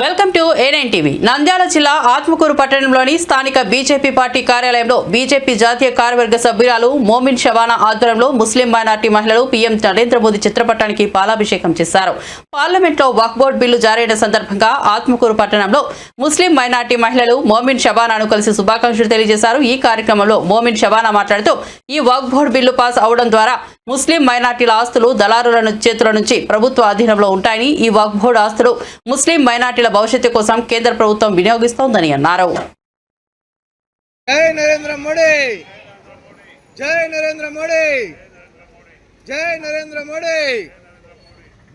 Welcome to A nine TV Nandyal జిల్లా ఆత్మకూరు పట్టణంలోని స్థానిక బీజేపీ పార్టీ కార్యాలయంలో బీజేపీ జాతీయ కార్యవర్గ సభ్యురాలు మోమిన్ షవానా ఆధ్వర్యంలో ముస్లిం మైనార్టీ మహిళలు పీఎం నరేంద్ర మోదీ చిత్రపటానికి పాలాభిషేకం చేశారు. పార్లమెంట్లో వక్ బిల్లు జారైన సందర్భంగా ఆత్మకూరు పట్టణంలో ముస్లిం మైనార్టీ మహిళలు మోమిన్ షబానాను కలిసి శుభాకాంక్షలు తెలియజేశారు. ఈ కార్యక్రమంలో మోమిన్ షబానా మాట్లాడుతూ ఈ వక్బోర్డ్ బిల్లు పాస్ అవడం ద్వారా ముస్లిం మైనార్టీల ఆస్తులు దళారుల చేతుల నుంచి ప్రభుత్వ అధీనంలో ఉంటాయని ఈ వక్ బోర్డు ఆస్తులు ముస్లిం మైనార్టీల భవిష్యత్తు కోసం కేంద్ర ప్రభుత్వం వినియోగిస్తోందని అన్నారు. జై నరేంద్ర మోడీ! జై నరేంద్ర మోడీ! జై నరేంద్ర మోడీ!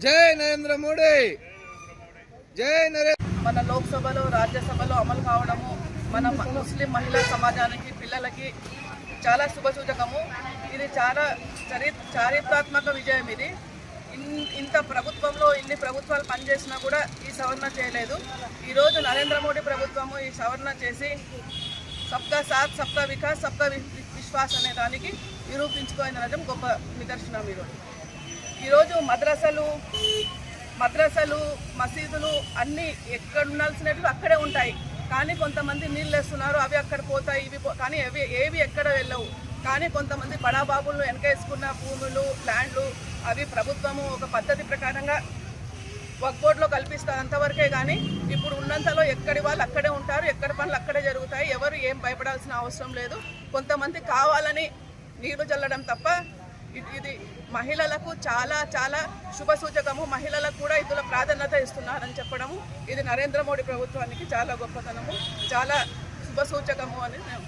జై నరేంద్ర మోడీ! జై నరేంద్ర మన లోక్సభలో రాజ్యసభలో అమలు కావడము మన ముస్లిం మహిళా సమాజానికి పిల్లలకి చాలా శుభసూచకము. ఇది చాలా చరి చారిత్రాత్మక విజయం ఇది. ఇన్- ఇంత ప్రభుత్వంలో ఇన్ని ప్రభుత్వాలు పనిచేసినా కూడా ఈ సవరణ చేయలేదు. ఈరోజు నరేంద్ర మోడీ ప్రభుత్వము ఈ సవరణ చేసి సబ్కా సాత్ సబ్కా వికాస్ సబ్కా విశ్వాస్ అనే దానికి నిరూపించుకోవడం గొప్ప నిదర్శనం ఈరోజు. ఈరోజు మద్రసలు మద్రసలు మసీదులు అన్నీ ఎక్కడ ఉండాల్సినవి అక్కడే ఉంటాయి. కానీ కొంతమంది నీళ్ళు వేస్తున్నారు అవి అక్కడ పోతాయి ఇవి పో- కానీ అవి ఏవి ఎక్కడ వెళ్ళవు. కానీ కొంతమంది బడాబాబులు వెనకేసుకున్న భూములు ల్యాండ్లు అవి ప్రభుత్వము ఒక పద్ధతి ప్రకారంగా వర్క్ కల్పిస్తారు అంతవరకే కానీ ఇప్పుడు ఉన్నంతలో ఎక్కడి వాళ్ళు అక్కడే ఉంటారు ఎక్కడ పనులు అక్కడే జరుగుతాయి ఎవరు ఏం భయపడాల్సిన అవసరం లేదు. కొంతమంది కావాలని నీళ్ళు చల్లడం తప్ప ఇది మహిళలకు చాలా చాలా శుభ సూచకము. మహిళలకు కూడా ఇందులో ప్రాధాన్యత ఇస్తున్నారని చెప్పడము. ఇది నరేంద్ర మోడీ ప్రభుత్వానికి చాలా గొప్పతనము. చాలా శుభ సూచకము అని నేను